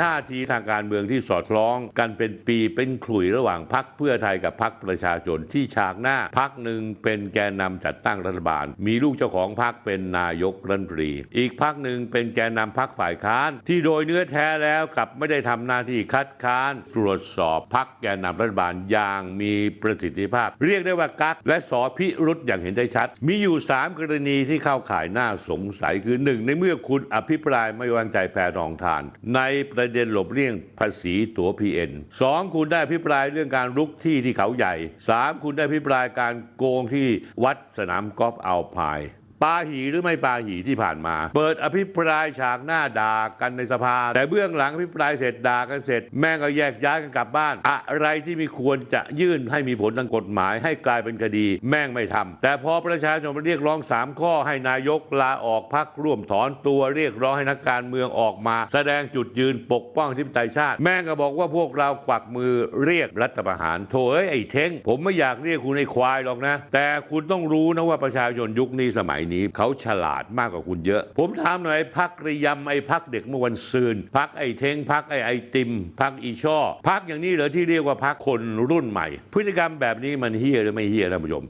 ท่าทีทางการเมืองที่สอดคล้องกันเป็นปีเป็นขลุ่ยระหว่างพักเพื่อไทยกับพักประชาชนที่ฉากหน้าพักหนึ่งเป็นแกนนำจัดตั้งรัฐบาล มีลูกเจ้าของพักเป็นนายกรัฐมนตรี อีกพักหนึ่งเป็นแกนนำพักฝ่ายค้าน ที่โดยเนื้อแท้แล้วกลับไม่ได้ทำหน้าที่คัดค้าน ตรวจสอบพักแกนนำรัฐบาลอย่างมีประสิทธิภาพ เรียกได้ว่ากักและสอพิรุษอย่างเห็นได้ชัด มีอยู่ 3 กรณีที่เข้าข่ายน่าสงสัยคือ 1 ในเมื่อคุณอภิปรายไม่วางใจแพรทองทาน ในประเด็นหลบเลี่ยงภาษีตั๋ว PN 2 คุณได้พิปรายเรื่องการลุกที่ที่เขาใหญ่ 3 คุณได้พิปรายการโกงที่วัดสนามกอล์ฟอัลพาย ปาหีหรือไม่ปาหีที่ผ่านมา เปิดอภิปรายฉากหน้าด่ากันในสภา แต่เบื้องหลังอภิปรายเสร็จด่ากันเสร็จ แม่งก็แยกย้ายกันกลับบ้าน อะไรที่มีควรจะยื่นให้มีผลทางกฎหมายให้กลายเป็นคดี แม่งไม่ทำแต่พอประชาชนเรียกร้อง 3 ข้อให้นายกลาออกพักร่วมถอนตัวเรียกร้องให้นักการเมืองออกมา แสดงจุดยืนปกป้องทิพไตยชาติ แม่งก็บอกว่าพวกเรากวักมือเรียกรัฐประหารโถเอ้ยไอ้เท้งผมไม่อยากเรียกคุณไอ้ควายหรอกนะ แต่คุณต้องรู้นะว่าประชาชนยุคนี้สมัยนี้เขาฉลาดมากกว่าคุณเยอะ ผมถามหน่อยพักระยำไอ้พักเด็กเมื่อวันซืนพักไอ้เทงพักไอ้ไอติมพักอีช่อพักอย่างนี้เหรอที่เรียกว่าพักคนรุ่นใหม่ พฤติกรรมแบบนี้มันเฮี้ยหรือไม่เฮี้ยท่านผู้ชม